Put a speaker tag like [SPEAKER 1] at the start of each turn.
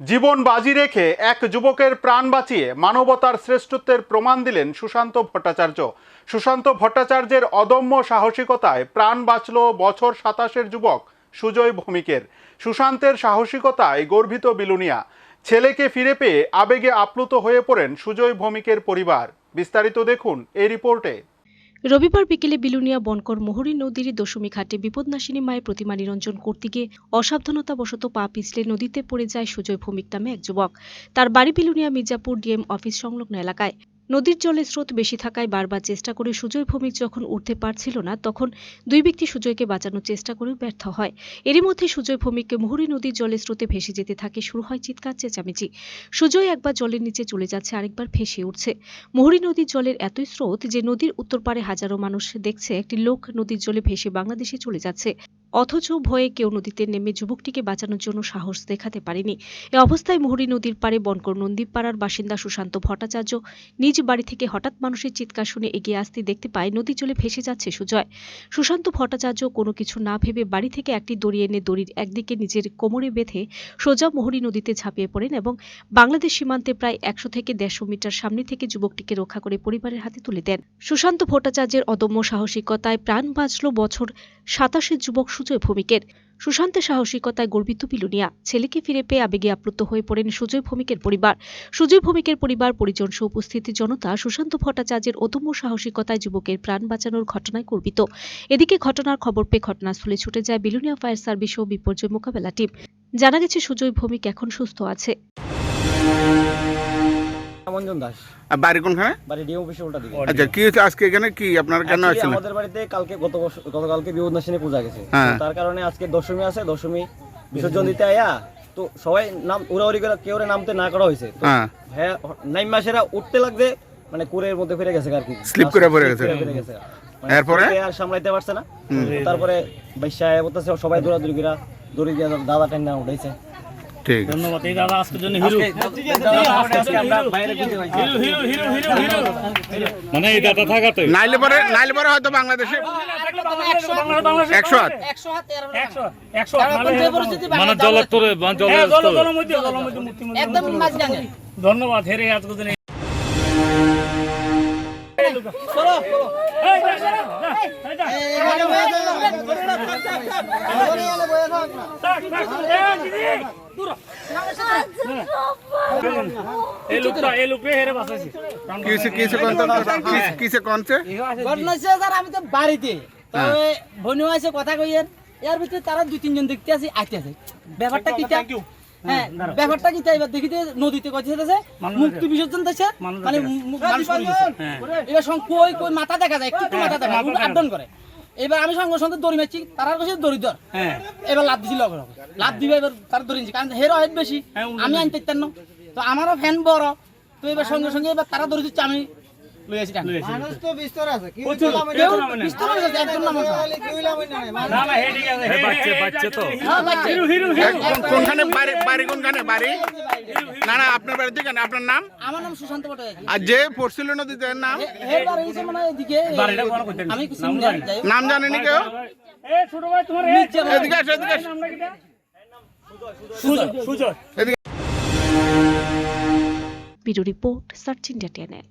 [SPEAKER 1] জীবন বাজি রেখে এক যুবকের প্রাণ বাঁচিয়ে মানবতার শ্রেষ্ঠত্বের প্রমাণ দিলেন সুশান্ত ভট্টাচার্য। সুশান্ত ভট্টাচার্যের অদম্য সাহসিকতায় প্রাণ বাঁচল বছর সাতাশের যুবক সুজয় ভৌমিকের। সুশান্তের সাহসিকতায় গর্বিত বিলুনিয়া। ছেলেকে ফিরে পেয়ে আবেগে আপ্লুত হয়ে পড়েন সুজয় ভৌমিকের পরিবার। বিস্তারিত দেখুন এই রিপোর্টে।
[SPEAKER 2] রবিবার বিকেলে বিলুনিয়া বনকর মোহরী নদীর দশমী ঘাটে বিপদনাশিনী মায়ের প্রতিমা নিরঞ্জন করতে গিয়ে অসাবধানতাবশত পা পিছলে নদীতে পড়ে যায় সুজয় ভৌমিক নামে এক যুবক। তার বাড়ি বিলুনিয়া মির্জাপুর ডিএম অফিস সংলগ্ন এলাকায়। নদীর জলের স্রোত বেশি থাকায় বারবার চেষ্টা করে সুজয় ভৌমিক যখন উঠতে পারছিল না, তখন দুই ব্যক্তি সুজয়কে বাঁচানোর চেষ্টা করেও ব্যর্থ হয়। এরই মধ্যে সুজয় ভৌমিককে মুহুরী নদীর জলের স্রোতে ভেসে যেতে থাকে, শুরু হয় চিৎকার, চেঁচামেচি। সুজয় একবার জলের নিচে চলে যাচ্ছে, আরেকবার ভেসে উঠছে। মুহুরী নদীর জলের এতই স্রোত যে নদীর উত্তর পারে হাজারো মানুষ দেখছে, একটি লোক নদীর জলে ভেসে বাংলাদেশে চলে যাচ্ছে। অথচ ভয়ে কেউ নদীতে নেমে যুবকটিকে বাঁচানোর জন্য সাহস দেখাতে পারেনি। এ অবস্থায় মুহুরী নদীর পারে বনকর নন্দীপাড়ার বাসিন্দা সুশান্ত ভট্টাচার্য নিজ বাড়ি থেকে হঠাৎ মানুষের চিৎকার শুনে এগিয়ে আসতে দেখতে পায় নদী চলে ভেসে যাচ্ছে সুজয়। সুশান্ত ভট্টাচার্য কোনো কিছু না ভেবে বাড়ি থেকে একটি দড়ি এনে দড়ির একদিকে নিজের কোমরে বেঁধে সোজা মুহুরী নদীতে ঝাঁপিয়ে পড়েন এবং বাংলাদেশ সীমান্তে প্রায় একশো থেকে দেড়শো মিটার সামনে থেকে যুবকটিকে রক্ষা করে পরিবারের হাতে তুলে দেন। সুশান্ত ভট্টাচার্যের অদম্য সাহসিকতায় প্রাণ বাঁচল বছর সাতাশের যুবক সুজয় ভৌমিকের। সুশান্তের সাহসিকতায় গর্বিত বিলুনিয়া ছেলেকে ফিরে পেয়ে আবেগে আপ্লুত হয়ে পড়েন সুজয় ভৌমিকের পরিবার। সুজয় ভৌমিকের পরিবার পরিজন সহ উপস্থিত জনতা সুশান্ত ভট্টাচার্যের অদম্য সাহসিকতায় যুবকের প্রাণ বাঁচানোর ঘটনায় গর্বিত। এদিকে ঘটনার খবর পেয়ে ঘটনাস্থলে ছুটে যায় বিলুনিয়া ফায়ার সার্ভিস ও বিপর্যয় মোকাবেলা টিম। জানা গেছে সুজয় ভৌমিক এখন সুস্থ আছে।
[SPEAKER 3] মঞ্জন দাস।
[SPEAKER 4] আর বাড়ি কোনখানে?
[SPEAKER 3] বাড়ি ডিএম অফিসে উল্টা দিকে।
[SPEAKER 4] আচ্ছা কি আজকে এখানে কি আপনারা কেন
[SPEAKER 3] আমাদের বাড়িতে কালকে গত বছর গতকালকে পূজা গেছে।
[SPEAKER 4] হ্যাঁ।
[SPEAKER 3] তার কারণে আজকে দশমী আছে দশমী বিসর্জন দিতে আয়া তো সবাই নাম উড়াউড়ি করে কেউ নামতে না করা হয়েছে।
[SPEAKER 4] হ্যাঁ।
[SPEAKER 3] হ্যাঁ নাইম মাসেরা উঠতে লাগবে মানে কুরের মধ্যে ফিরে গেছে আর কি।
[SPEAKER 4] Slip করে পড়ে গেছে।
[SPEAKER 3] মানে
[SPEAKER 4] এরপরে?
[SPEAKER 3] আর সামলাইতে পারছে না। তারপরে বাইশা বলতেছে সবাই দৌড়াদৌড়ি করে দৌড়ি দিয়ে দাদা টেন্ডা উঠাইছে।
[SPEAKER 4] ঠিক
[SPEAKER 5] ধন্যবাদ এই দাদা আজকের জন্য হিরো
[SPEAKER 3] আজকে- আজকে আমরা বাইরে খুঁজে পাইছি।
[SPEAKER 5] Hero hero hero hero hero মানে এই দাদা থাকাতে
[SPEAKER 4] নাইলে পরে নাইলে পরে হয়তো বাংলাদেশে
[SPEAKER 5] মানে জলের তোরে মানে ধন্যবাদ হেরে আজকের দিনে এই
[SPEAKER 6] হচ্ছে স্যার আমি তো বাড়িতে। তবে বনু আছে কথা কইয়ের এর? ভিতরে তারা দুই তিনজন দেখতে আছে আইতে আছে। ব্যাপারটা কি হ্যাঁ ব্যাপারটা কি এবার দেখিতে নদীতে কথা আছে মুক্তি বিসর্জন দিচ্ছে মানে। এবার সঙ্গে কই কই মাথা দেখা যায় একটু মাথা দেখা আপডাউন করে। এবার আমি সঙ্গে সঙ্গে দড়ি মারছি তারার কাছে দড়ি ধর।
[SPEAKER 5] হ্যাঁ।
[SPEAKER 6] এবার লাভ দিছি লগে লগে। লাভ দিবে এবার তার দড়ি কারণ হেরো হেড বেশি।
[SPEAKER 5] হ্যাঁ,
[SPEAKER 6] আমি আনতে তো আমারও ফ্যান বড়। তো এবার সঙ্গে সঙ্গে এবার তারা দড়ি দিচ্ছে আমি লই আসি টান। বিস্তর আছে।
[SPEAKER 5] না। না। হে ঠিক আছে হে বাচ্চা বাচ্চা তো।
[SPEAKER 6] হ্যাঁ, বাচ্চা।
[SPEAKER 5] Hero hero hero.
[SPEAKER 4] কোন- কোনখানে বাড়ি বাড়ি কোনখানে বাড়ি? না না আপনার বাড়ি থেকে আপনার নাম?
[SPEAKER 6] আমার নাম সুশান্ত ভট্টাচার্য।
[SPEAKER 4] আর যে পড়ছিল নদীতে নাম?
[SPEAKER 6] মানে এদিকে
[SPEAKER 5] বাড়িটা কোন করতে
[SPEAKER 6] আমি কিছু জানি। না, যাই। হোক।
[SPEAKER 4] নাম জানেনি কেউ?
[SPEAKER 5] এ ছোট ভাই তোমার এ
[SPEAKER 6] নিচে ভাই।
[SPEAKER 4] এদিকে আসো এদিকে আসো।
[SPEAKER 5] Sujoy. Sujoy.
[SPEAKER 2] Bureau report search India channel.